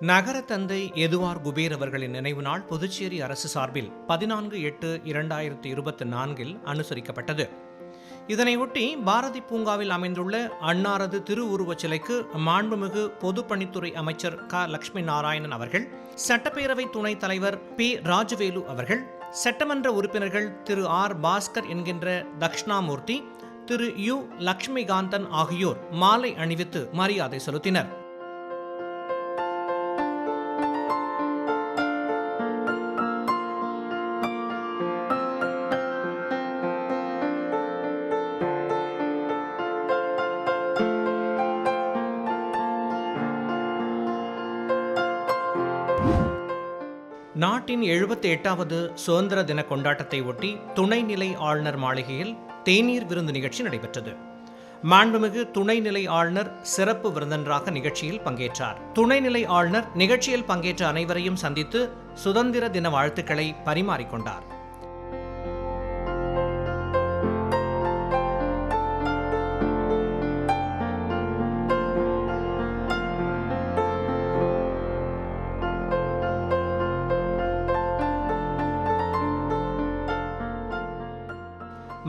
நகர தந்தை எதுவார் குபேர் அவர்களின் நினைவு நாள் புதுச்சேரி அரசு சார்பில் பதினான்கு எட்டு இரண்டாயிரத்தி இருபத்தி நான்கில் அனுசரிக்கப்பட்டது. இதனையொட்டி பாரதி பூங்காவில் அமைந்துள்ள அன்னாரது திருவுருவச் சிலைக்கு மாண்புமிகு பொதுப்பணித்துறை அமைச்சர் க. லட்சுமி நாராயணன் அவர்கள் சட்டப்பேரவை துணைத் தலைவர் பி. ராஜவேலு அவர்கள் சட்டமன்ற உறுப்பினர்கள் திரு. ஆர். பாஸ்கர் என்கின்ற தக்ஷணாமூர்த்தி திரு. யு. லட்சுமிகாந்தன் ஆகியோர் மாலை அணிவித்து மரியாதை செலுத்தினர். எழுபத்தி எட்டாவது சுதந்திர தின கொண்டாட்டத்தை ஒட்டி துணைநிலை ஆளுநர் மாளிகையில் தேநீர் விருந்து நிகழ்ச்சி நடைபெற்றது. மாண்புமிகு துணைநிலை ஆளுநர் சிறப்பு விருந்தினராக நிகழ்ச்சியில் பங்கேற்றார். துணைநிலை ஆளுநர் நிகழ்ச்சியில் பங்கேற்ற அனைவரையும் சந்தித்து சுதந்திர தின வாழ்த்துக்களை பரிமாறிக்கொண்டார்.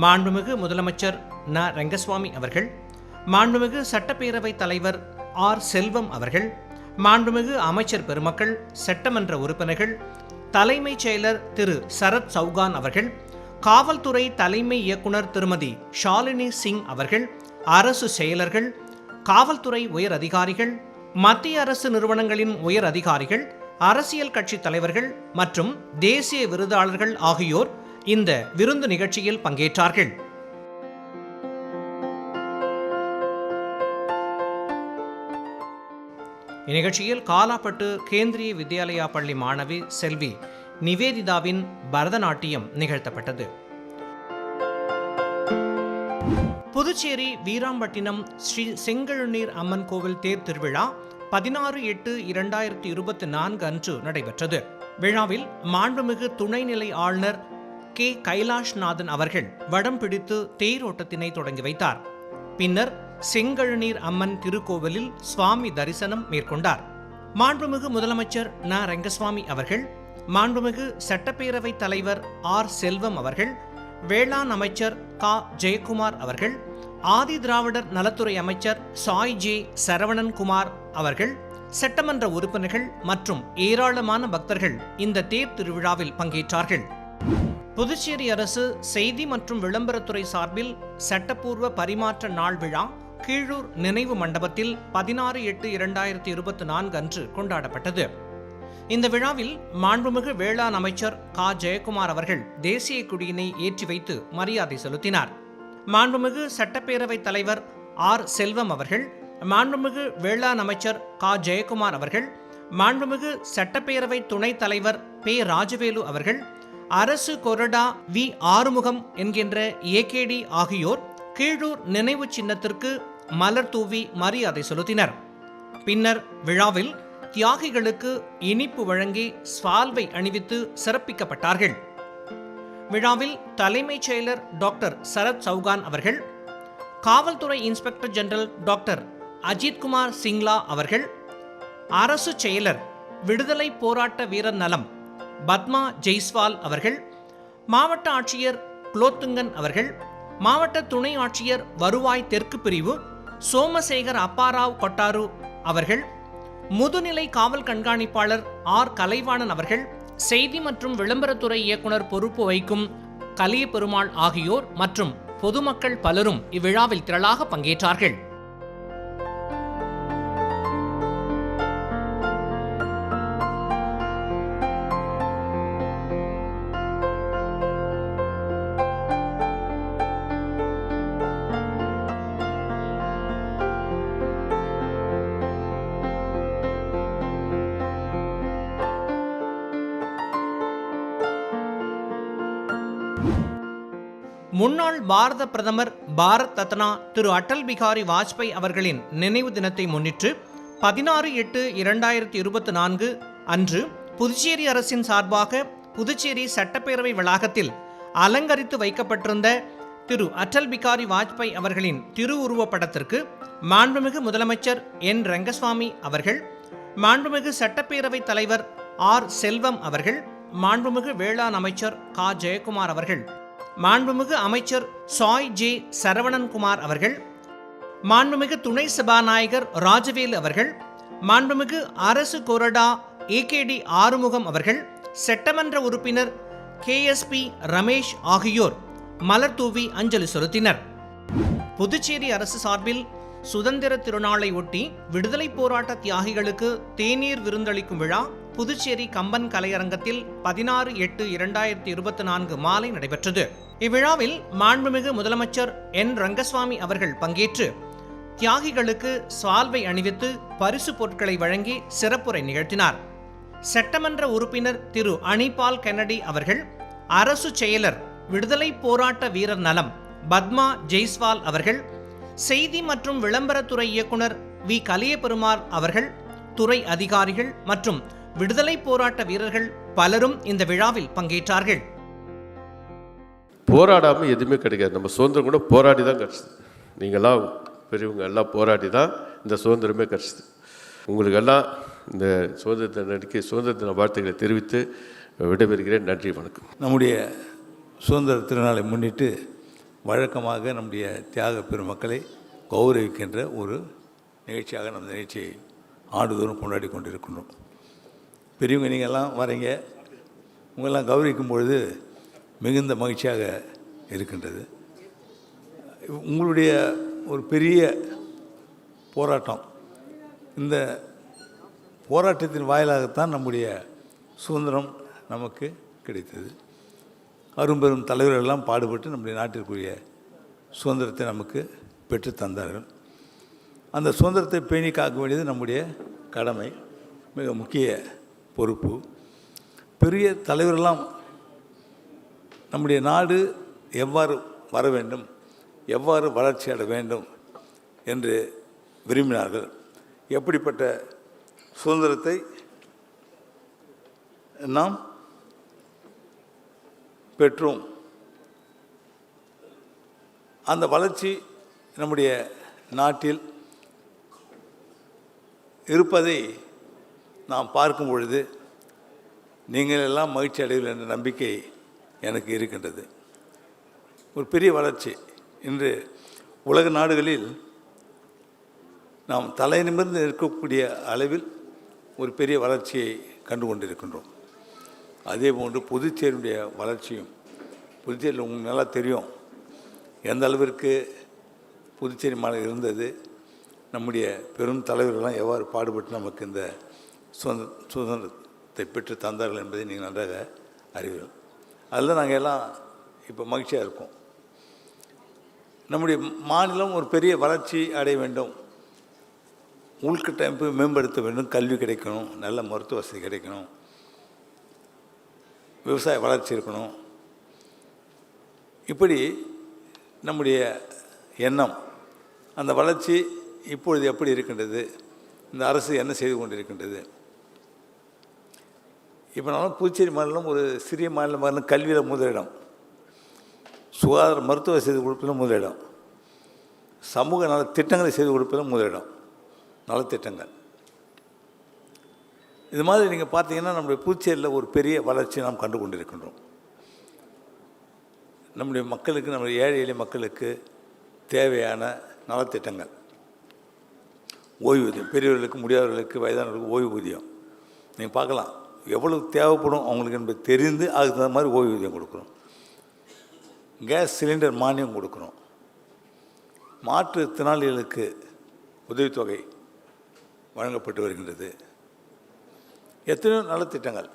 மாண்புமிகு முதலமைச்சர் ந. ரங்கசுவாமி அவர்கள் மாண்புமிகு சட்டப்பேரவைத் தலைவர் ஆர். செல்வம் அவர்கள் மாண்புமிகு அமைச்சர் பெருமக்கள் சட்டமன்ற உறுப்பினர்கள் தலைமைச் செயலர் திரு. சரத் சௌகான் அவர்கள் காவல்துறை தலைமை இயக்குனர் திருமதி ஷாலினி சிங் அவர்கள் அரசு செயலர்கள் காவல்துறை உயர் அதிகாரிகள் மத்திய அரசு நிறுவனங்களின் உயர் அதிகாரிகள் அரசியல் கட்சி தலைவர்கள் மற்றும் தேசிய விருதாளர்கள் ஆகியோர் இந்த விருந்து நிகழ்ச்சியில் பங்கேற்றார்கள். இந்நிகழ்ச்சியில் காலாப்பட்டு கேந்திரிய வித்யாலயா பள்ளி மாணவி செல்வி நிவேதிதாவின் பரதநாட்டியம் நிகழ்த்தப்பட்டது. புதுச்சேரி வீராம்பட்டினம் ஸ்ரீ செங்கழுநீர் அம்மன் கோவில் தேர் திருவிழா பதினாறு எட்டு இரண்டாயிரத்தி இருபத்தி நான்கு அன்று நடைபெற்றது. விழாவில் மாண்புமிகு துணைநிலை ஆளுநர் கே கைலாஷ்நாதன் அவர்கள் வடம் பிடித்து தேரோட்டத்தினை தொடங்கி வைத்தார். பின்னர் செங்கழுநீர் அம்மன் திருக்கோவிலில் சுவாமி தரிசனம் மேற்கொண்டார். மாண்புமிகு முதலமைச்சர் ந. ரங்கசுவாமி அவர்கள் மாண்புமிகு சட்டப்பேரவைத் தலைவர் ஆர். செல்வம் அவர்கள் வேளாண் அமைச்சர் கா. ஜெயக்குமார் அவர்கள் ஆதி திராவிடர் நலத்துறை அமைச்சர் சாய் ஜே. சரவணன் குமார் அவர்கள் சட்டமன்ற உறுப்பினர்கள் மற்றும் ஏராளமான பக்தர்கள் இந்த தேர் திருவிழாவில் பங்கேற்றார்கள். புதுச்சேரி அரசு செய்தி மற்றும் விளம்பரத்துறை சார்பில் சட்டப்பூர்வ பரிமாற்ற நாள் விழா கீழூர் நினைவு மண்டபத்தில் பதினாறு எட்டு இரண்டாயிரத்தி இருபத்தி நான்கு அன்று கொண்டாடப்பட்டது. இந்த விழாவில் மாண்புமிகு வேளாண் அமைச்சர் கா. ஜெயக்குமார் அவர்கள் தேசிய கொடியினை ஏற்றி வைத்து மரியாதை செலுத்தினார். மாண்புமிகு சட்டப்பேரவைத் தலைவர் ஆர். செல்வம் அவர்கள் மாண்புமிகு வேளாண் அமைச்சர் கா. ஜெயக்குமார் அவர்கள் மாண்புமிகு சட்டப்பேரவை துணைத் தலைவர் பே. ராஜவேலு அவர்கள் அரசு கொரடா வி ஆறுமுகம் என்கின்ற ஏகேடி ஆகியோர் கீழூர் நினைவு சின்னத்திற்கு மலர் தூவி மரியாதை செலுத்தினர். பின்னர் விழாவில் தியாகிகளுக்கு இனிப்பு வழங்கி ஸ்வால்வை அணிவித்து சிறப்பிக்கப்பட்டார்கள். விழாவில் தலைமைச் செயலர் டாக்டர் சரத் சௌகான் அவர்கள் காவல்துறை inspector general doctor Ajitkumar Singla அவர்கள் அரசு செயலர் விடுதலை போராட்ட வீரர் நலம் பத்மா ஜெய்ஸ்வால் அவர்கள் மாவட்ட ஆட்சியர் குலோத்துங்கன் அவர்கள் மாவட்ட துணை ஆட்சியர் வருவாய் தெற்கு பிரிவு சோமசேகர் அப்பாராவ் கொட்டாரு அவர்கள் முதுநிலை காவல் கண்காணிப்பாளர் ஆர். கலைவாணன் அவர்கள் செய்தி மற்றும் விளம்பரத்துறை இயக்குனர் பொறுப்பு வைக்கும் கலிய பெருமாள் ஆகியோர் மற்றும் பொதுமக்கள் பலரும் இவ்விழாவில் திரளாக பங்கேற்றார்கள். முன்னாள் பாரத பிரதமர் பாரத் ரத்னா திரு அடல் பிகாரி வாஜ்பாய் அவர்களின் நினைவு தினத்தை முன்னிட்டு பதினாறு எட்டு இரண்டாயிரத்தி இருபத்தி நான்கு அன்று புதுச்சேரி அரசின் சார்பாக புதுச்சேரி சட்டப்பேரவை வளாகத்தில் அலங்கரித்து வைக்கப்பட்டிருந்த திரு அட்டல் பிகாரி வாஜ்பாய் அவர்களின் திருவுருவப்படத்திற்கு மாண்புமிகு முதலமைச்சர் என் ரங்கசுவாமி அவர்கள் மாண்புமிகு சட்டப்பேரவைத் தலைவர் ஆர் செல்வம் அவர்கள் மாண்புமிகு வேளாண் அமைச்சர் கா. ஜெயக்குமார் அவர்கள் மாண்புமிகு அமைச்சர் சாய் ஜே. சரவணன்குமார் அவர்கள் மாண்புமிகு துணை சபாநாயகர் ராஜவேலு அவர்கள் மாண்புமிகு அரசு கொறடா ஏகேடி ஆறுமுகம் அவர்கள் சட்டமன்ற உறுப்பினர் கேஎஸ்பி ரமேஷ் ஆகியோர் மலர் தூவி அஞ்சலி செலுத்தினர். புதுச்சேரி அரசு சார்பில் சுதந்திர திருநாளை ஒட்டி விடுதலை போராட்ட தியாகிகளுக்கு தேநீர் விருந்தளிக்கும் விழா புதுச்சேரி கம்பன் கலையரங்கத்தில் பதினாறு எட்டு இரண்டாயிரத்தி இருபத்தி நான்கு மாலை நடைபெற்றது. இவ்விழாவில் மாண்புமிகு முதலமைச்சர் என். ரங்கசுவாமி அவர்கள் பங்கேற்று தியாகிகளுக்கு சால்வை அணிவித்து பரிசு பொருட்களை வழங்கி சிறப்புரை நிகழ்த்தினார். சட்டமன்ற உறுப்பினர் திரு. அனிபால் கென்னடி அவர்கள் அரசு செயலர் விடுதலை போராட்ட வீரர் நலம் பத்மா ஜெய்ஸ்வால் அவர்கள் செய்தி மற்றும் விளம்பரத்துறை இயக்குனர் வி. கலியபெருமாள் அவர்கள் துறை அதிகாரிகள் மற்றும் விடுதலை போராட்ட வீரர்கள் பலரும் இந்த விழாவில் பங்கேற்றார்கள். போராடாமல் எதுவுமே கிடைக்காது. நம்ம சுதந்திரம் கூட போராடி தான் கிடச்சிது. நீங்களாம் பெரியவங்க எல்லாம் போராடி தான் இந்த சுதந்திரமே கிடச்சிது. உங்களுக்கு எல்லாம் இந்த சுதந்திர நடிக்க சுதந்திர தின வாழ்த்துக்களை தெரிவித்து விடைபெறுகிறேன். நன்றி வணக்கம். நம்முடைய சுதந்திர திருநாளை முன்னிட்டு வழக்கமாக நம்முடைய தியாக பெருமக்களை கௌரவிக்கின்ற ஒரு நிகழ்ச்சியாக நம்ம நிகழ்ச்சியை ஆண்டுதோறும் கொண்டாடி கொண்டிருக்கின்றோம். பெரியவங்க நீங்கள்லாம் வரீங்க உங்கள்லாம் கௌரவிக்கும் பொழுது மிகுந்த மகிழ்ச்சியாக இருக்கின்றது. உங்களுடைய ஒரு பெரிய போராட்டம். இந்த போராட்டத்தின் வாயிலாகத்தான் நம்முடைய சுதந்திரம் நமக்கு கிடைத்தது. அரும்பெரும் தலைவர்கள் எல்லாம் பாடுபட்டு நம்முடைய நாட்டிற்குரிய சுதந்திரத்தை நமக்கு பெற்று தந்தார்கள். அந்த சுதந்திரத்தை பேணி காக்க வேண்டியது நம்முடைய கடமை மிக முக்கிய பொறுப்பு. பெரிய தலைவரெல்லாம் நம்முடைய நாடு எவ்வாறு வர வேண்டும் எவ்வாறு வளர்ச்சி அட வேண்டும் என்று விரும்பினார்கள். எப்படிப்பட்ட சுதந்திரத்தை நாம் பெற்றோம்? அந்த வளர்ச்சி நம்முடைய நாட்டில் இருப்பதை நாம் பார்க்கும் பொழுது நீங்கள் எல்லாம் மகிழ்ச்சி அடைவில் என்ற நம்பிக்கை எனக்கு இருக்கின்றது. ஒரு பெரிய வளர்ச்சி. இன்று உலக நாடுகளில் நாம் தலை நிமிர்ந்து இருக்கக்கூடிய அளவில் ஒரு பெரிய வளர்ச்சியை கண்டு கொண்டிருக்கின்றோம் அதே போன்று புதுச்சேரியுடைய வளர்ச்சியும் புதுச்சேரியில் உங்களுக்கு நல்லா தெரியும். எந்த அளவிற்கு புதுச்சேரி மாநிலம் இருந்தது நம்முடைய பெரும் தலைவர்கள்லாம் எவ்வாறு பாடுபட்டு நமக்கு இந்த சுதந்திர சுதந்திரத்தை பெற்று தந்தார்கள் என்பதை நீங்கள் நன்றாக அறிவீர்கள். அதில் நாங்கள் எல்லாம் இப்போ மகிழ்ச்சியாக இருக்கோம். நம்முடைய மாநிலம் ஒரு பெரிய வளர்ச்சி அடைய வேண்டும். உள்கட்டமைப்பு மேம்படுத்த வேண்டும். கல்வி கிடைக்கணும். நல்ல மருத்துவ வசதி கிடைக்கணும். விவசாய வளர்ச்சி இருக்கணும். இப்படி நம்முடைய எண்ணம் அந்த வளர்ச்சி இப்பொழுது எப்படி இருக்கின்றது? இந்த அரசு என்ன செய்து கொண்டிருக்கின்றது? இப்போ நானும் புதுச்சேரி மாநிலம் ஒரு சிறிய மாநிலம் மாநிலம் கல்வியில் முதலிடம் சுகாதார மருத்துவ செய்து கொடுப்பதில் முதலிடம் சமூக நல திட்டங்களை செய்து கொடுப்பதில் முதலிடம் நலத்திட்டங்கள் இது மாதிரி நீங்கள் பார்த்தீங்கன்னா நம்முடைய புதுச்சேரியில் ஒரு பெரிய வளர்ச்சி நாம் கண்டு கொண்டிருக்கின்றோம். நம்முடைய மக்களுக்கு நம்முடைய ஏழை எளிய மக்களுக்கு தேவையான நலத்திட்டங்கள் ஓய்வூதியம். பெரியவர்களுக்கு முடியாதவர்களுக்கு வயதானவர்களுக்கு ஓய்வூதியம். நீங்கள் பார்க்கலாம். எவ்வளவு தேவைப்படும் அவங்களுக்கு என்பது தெரிந்து அதுக்கு தகுந்த மாதிரி ஓய்வூதியம் கொடுக்குறோம் கேஸ் சிலிண்டர் மானியம் கொடுக்குறோம் மாற்றுத்திறனாளிகளுக்கு உதவித்தொகை வழங்கப்பட்டு வருகின்றது. எத்தனையோ நலத்திட்டங்கள்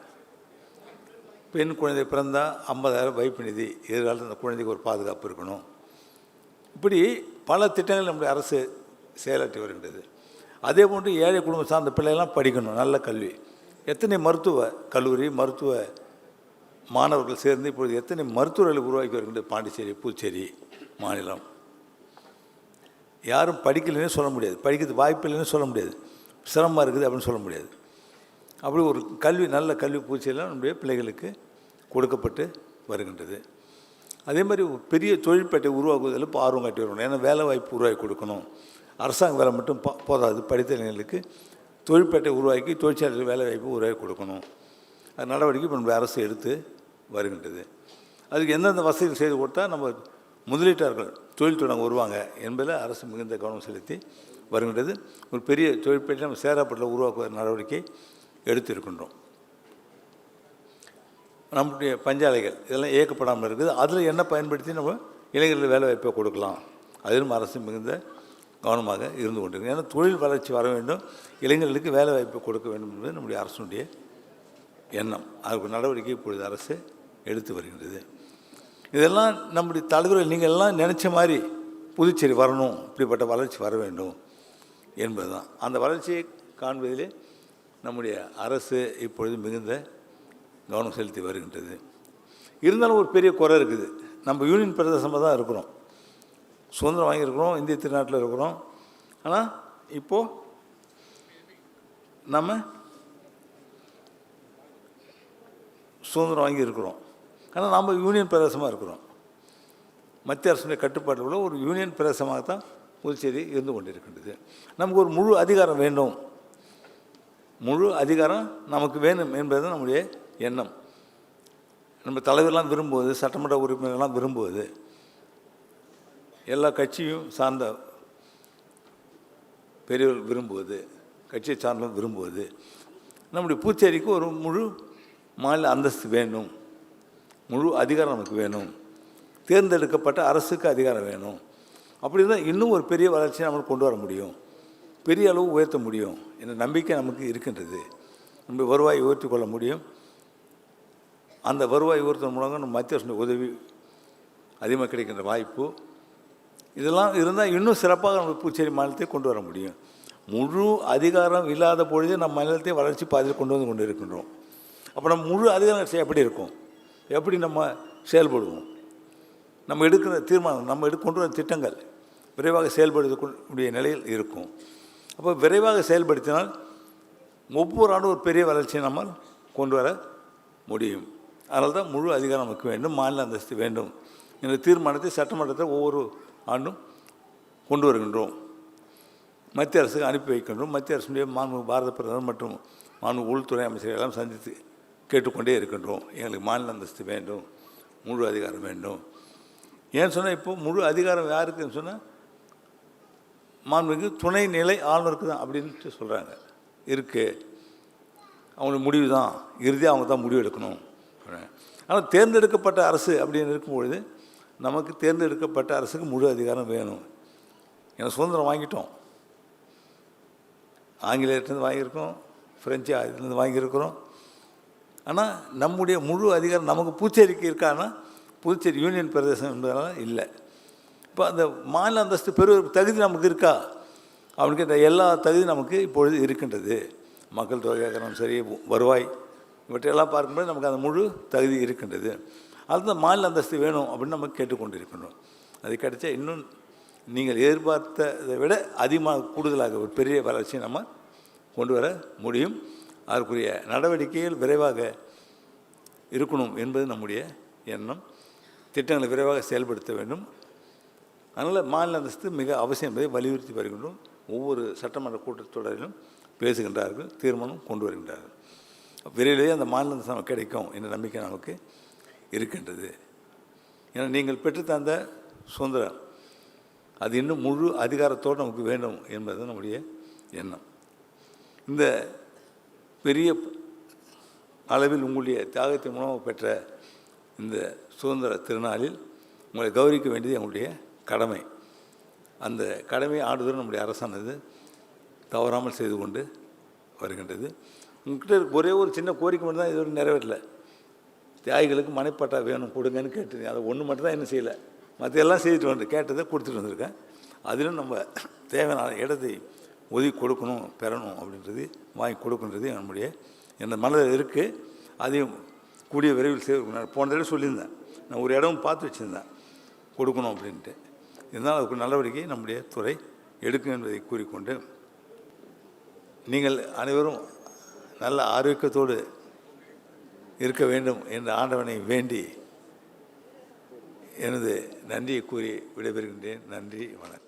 பெண் குழந்தை பிறந்தால் ஐம்பதாயிரம் வைப்பு நிதி எதிர்காலத்தில் அந்த குழந்தைக்கு ஒரு பாதுகாப்பு இருக்கணும். இப்படி பல திட்டங்கள் நம்முடைய அரசு செயலாற்றி வருகின்றது. அதே போன்று ஏழை குடும்பம் சார்ந்த பிள்ளைகள்லாம் படிக்கணும் நல்ல கல்வி. எத்தனை மருத்துவ கல்லூரி மருத்துவ மாணவர்கள் சேர்ந்து இப்பொழுது எத்தனை மருத்துவர்களை உருவாக்கி வருகின்றது? பாண்டிச்சேரி புதுச்சேரி மாநிலம். யாரும் படிக்கலைன்னு சொல்ல முடியாது. படிக்கிறது வாய்ப்பு இல்லைன்னு சொல்ல முடியாது. சிரமமாக இருக்குது அப்படின்னு சொல்ல முடியாது. அப்படி ஒரு கல்வி நல்ல கல்வி பூச்சியெல்லாம் நம்முடைய பிள்ளைகளுக்கு கொடுக்கப்பட்டு வருகின்றது. அதே மாதிரி பெரிய தொழிற்பேட்டை உருவாக்குவதில் இப்போ ஆர்வம் காட்டி வரணும் ஏன்னா வேலை வாய்ப்பு உருவாக்கி கொடுக்கணும். அரசாங்க வேலை மட்டும் போ- போதாது. படித்த இளைஞர்களுக்கு தொழிற்பேட்டை உருவாக்கி தொழிற்சாலையில் வேலைவாய்ப்பு உருவாக்கி கொடுக்கணும். அது நடவடிக்கை இப்போ நம்முடைய அரசு எடுத்து வருகின்றது. அதுக்கு எந்தெந்த வசதிகள் செய்து கொடுத்தா நம்ம முதலீட்டாளர்கள் தொழில் தொடங்க வருவாங்க என்பதில் அரசு மிகுந்த கவனம் செலுத்தி வருகின்றது. ஒரு பெரிய தொழிற்பேட்டை நம்ம சேராப்பட்டில் உருவாக்குவதற்கு நடவடிக்கை எடுத்திருக்கின்றோம். நம்முடைய பஞ்சாலைகள் இதெல்லாம் இயக்கப்படாமல் இருக்குது. அதில் என்ன பயன்படுத்தி நம்ம இளைஞர்கள் வேலைவாய்ப்பை கொடுக்கலாம். அதிலும் அரசு மிகுந்த கவனமாக இருந்து கொண்டிருக்கு ஏன்னா தொழில் வளர்ச்சி வர வேண்டும். இளைஞர்களுக்கு வேலை வாய்ப்பு கொடுக்க வேண்டும் என்பது நம்முடைய அரசுடைய எண்ணம். அதற்கு நடவடிக்கை இப்பொழுது அரசு எடுத்து வருகின்றது. இதெல்லாம் நம்முடைய தலைவர்கள் நீங்கள் எல்லாம் நினச்ச மாதிரி புதுச்சேரி வரணும் இப்படிப்பட்ட வளர்ச்சி வர வேண்டும் என்பது தான் அந்த வளர்ச்சியை காண்பதிலே நம்முடைய அரசு இப்பொழுது மிகுந்த கவனம் செலுத்தி வருகின்றது. இருந்தாலும் ஒரு பெரிய குறை இருக்குது. நம்ம யூனியன் பிரதேசமாக தான் இருக்கிறோம். சுதந்திரம் வாங்கியிருக்கிறோம் இந்திய திருநாட்டில் இருக்கிறோம். ஆனால் இப்போது நம்ம சுதந்திரம் வாங்கி இருக்கிறோம் ஆனால் நாம் யூனியன் பிரதேசமாக இருக்கிறோம். மத்திய அரசுடைய கட்டுப்பாட்டில் உள்ள ஒரு யூனியன் பிரதேசமாக தான் புதுச்சேரி இருந்து கொண்டிருக்கின்றது. நமக்கு ஒரு முழு அதிகாரம் வேண்டும். முழு அதிகாரம் நமக்கு வேணும் என்பது நம்முடைய எண்ணம். நம்ம தலைவர்லாம் விரும்புவது சட்டமன்ற உறுப்பினர்கள்லாம் விரும்புவது. எல்லா கட்சியும் சார்ந்த பெரியவர்கள் விரும்புவது கட்சியை சார்ந்த விரும்புவது நம்முடைய பூச்சேரிக்கு ஒரு முழு மாநில அந்தஸ்து வேணும். முழு அதிகாரம் நமக்கு வேணும். தேர்ந்தெடுக்கப்பட்ட அரசுக்கு அதிகாரம் வேணும். அப்படி இருந்தால் இன்னும் ஒரு பெரிய வளர்ச்சியை நம்மளுக்கு கொண்டு வர முடியும். பெரிய அளவு உயர்த்த முடியும் என்ற நம்பிக்கை நமக்கு இருக்கின்றது. நம்ம வருவாய் உயர்த்தி கொள்ள முடியும். அந்த வருவாய் உயர்த்தின மூலமாக நம்ம மத்திய அரசு உதவி அதிகமாக கிடைக்கின்ற வாய்ப்பு. இதெல்லாம் இருந்தால் இன்னும் சிறப்பாக நம்ம புதுச்சேரி மாநிலத்தை கொண்டு வர முடியும். முழு அதிகாரம் இல்லாத பொழுதே நம்ம மாநிலத்தை வளர்ச்சி பாதையில் கொண்டு வந்து கொண்டு இருக்கின்றோம் அப்போ நம்ம முழு அதிகாரம் எப்படி இருக்கும்? எப்படி நம்ம செயல்படுவோம்? நம்ம எடுக்கிற தீர்மானம் நம்ம எடுக்க கொண்டு வர திட்டங்கள் விரைவாக செயல்படுத்தக்கூடிய நிலையில் இருக்கும். அப்போ விரைவாக செயல்படுத்தினால் ஒவ்வொரு ஆண்டும் ஒரு பெரிய வளர்ச்சியை நம்ம கொண்டு வர முடியும். அதனால தான் முழு அதிகாரம் நமக்கு வேண்டும் மாநில அந்தஸ்து வேண்டும் என்ற தீர்மானத்தை சட்டமன்றத்தில் ஒவ்வொரு ஆண்டும் கொண்டு வருகின்றோம். மத்திய அரசுக்கு அனுப்பி வைக்கின்றோம். மத்திய அரசுடைய மாண்பு பாரத பிரதமர் மற்றும் மாண்பு உள்துறை அமைச்சர்கள் எல்லாம் சந்தித்து கேட்டுக்கொண்டே இருக்கின்றோம். எங்களுக்கு மாநில அந்தஸ்து வேண்டும் முழு அதிகாரம் வேண்டும். ஏன்னு சொன்னால் இப்போது முழு அதிகாரம் யாருக்குன்னு சொன்னால் மாண்புக்கு துணைநிலை ஆளுநருக்கு தான் அப்படின்ட்டு சொல்கிறாங்க இருக்குது அவங்களுக்கு முடிவு தான். இறுதியாக அவங்க தான் முடிவு எடுக்கணும். ஆனால் தேர்ந்தெடுக்கப்பட்ட அரசு அப்படின்னு இருக்கும்பொழுது நமக்கு தேர்ந்தெடுக்கப்பட்ட அரசுக்கு முழு அதிகாரம் வேணும். ஏன்னா சுதந்திரம் வாங்கிட்டோம். ஆங்கிலேயர்கிட்டருந்து வாங்கியிருக்கோம் ஃப்ரெஞ்சு இதுலேருந்து வாங்கியிருக்கிறோம். ஆனால் நம்முடைய முழு அதிகாரம் நமக்கு புதுச்சேரிக்கு இருக்கான்னா புதுச்சேரி யூனியன் பிரதேசம் என்பதனால இல்லை. இப்போ அந்த மாநில அந்தஸ்து பெறுவதற்கு தகுதி நமக்கு இருக்கா? அப்படின்னு கேட்ட எல்லா தகுதி நமக்கு இப்பொழுது இருக்கின்றது. மக்கள் தொகையாக்கணும் சரி வருவாய் இவற்றையெல்லாம் பார்க்கும்போது நமக்கு அந்த முழு தகுதி இருக்கின்றது. அந்த மாநில அந்தஸ்து வேணும் அப்படின்னு நம்ம கேட்டுக்கொண்டிருக்கணும் அது கிடைச்சா இன்னும் நீங்கள் எதிர்பார்த்ததை விட அதிகமாக கூடுதலாக ஒரு பெரிய வளர்ச்சியை நம்ம கொண்டு வர முடியும். அதற்குரிய நடவடிக்கைகள் விரைவாக இருக்கணும் என்பது நம்முடைய எண்ணம். திட்டங்களை விரைவாக செயல்படுத்த வேண்டும். அதனால் மாநில அந்தஸ்து மிக அவசியம் என்பதை வலியுறுத்தி வருகின்றோம். ஒவ்வொரு சட்டமன்ற கூட்டத்தொடரிலும் பேசுகின்றார்கள் தீர்மானம் கொண்டு வருகின்றார்கள். விரைவிலேயே அந்த மாநில அந்தஸ்து நமக்கு கிடைக்கும் என்ற நம்பிக்கை நமக்கு இருக்கின்றது. ஏன்னா நீங்கள் பெற்றுத்தந்த சுதந்திரம். அது இன்னும் முழு அதிகாரத்தோடு நமக்கு வேண்டும் என்பது நம்முடைய எண்ணம். இந்த பெரிய அளவில் உங்களுடைய தியாகத்தின் மூலம் பெற்ற இந்த சுதந்திர திருநாளில் உங்களை கௌரவிக்க வேண்டியது எங்களுடைய கடமை. அந்த கடமை ஆண்டுதோறும் நம்முடைய அரசானது தவறாமல் செய்து கொண்டு வருகின்றது. உங்ககிட்ட ஒரே ஒரு சின்ன கோரிக்கை மட்டும் தான் இதுவரை நிறைவேறலை. தியாகிகளுக்கு மனைப்பட்டா வேணும் கொடுங்கன்னு கேட்டு அதை ஒன்று மட்டும் தான் என்ன செய்யலை. மற்ற எல்லாம் செய்துட்டு வந்து கேட்டதை கொடுத்துட்டு வந்திருக்கேன். அதிலும் நம்ம தேவையான இடத்தை ஒதுக்கி கொடுக்கணும் பெறணும் அப்படின்றது வாங்கி கொடுக்குன்றது நம்முடைய என் மனதில் இருக்குது அதையும் கூடிய விரைவில் செய்வதற்கு போன தடவை சொல்லியிருந்தேன். நான் ஒரு இடமும் பார்த்து வச்சுருந்தேன். கொடுக்கணும் அப்படின்ட்டு. இருந்தாலும் அதுக்கு நடவடிக்கை நம்முடைய துறை எடுக்கும் என்பதை கூறிக்கொண்டு நீங்கள் அனைவரும் நல்ல ஆரோக்கியத்தோடு இருக்க வேண்டும் என்ற ஆண்டவனை வேண்டி எனது நன்றியை கூறி விடைபெறுகின்றேன். நன்றி வணக்கம்.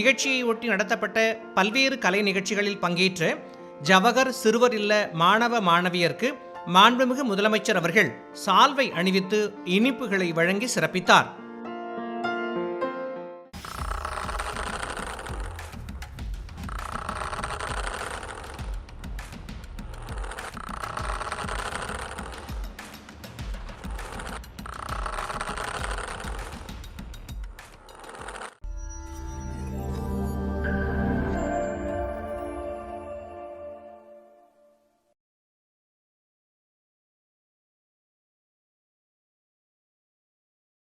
இந்நிகழ்ச்சியை ஒட்டி நடத்தப்பட்ட பல்வேறு கலை நிகழ்ச்சிகளில் பங்கேற்ற ஜவஹர் சிறுவர் இல்ல மாணவ மாணவியருக்கு மாண்புமிகு முதலமைச்சர் அவர்கள் சால்வை அணிவித்து இனிப்புகளை வழங்கி சிறப்பித்தார்.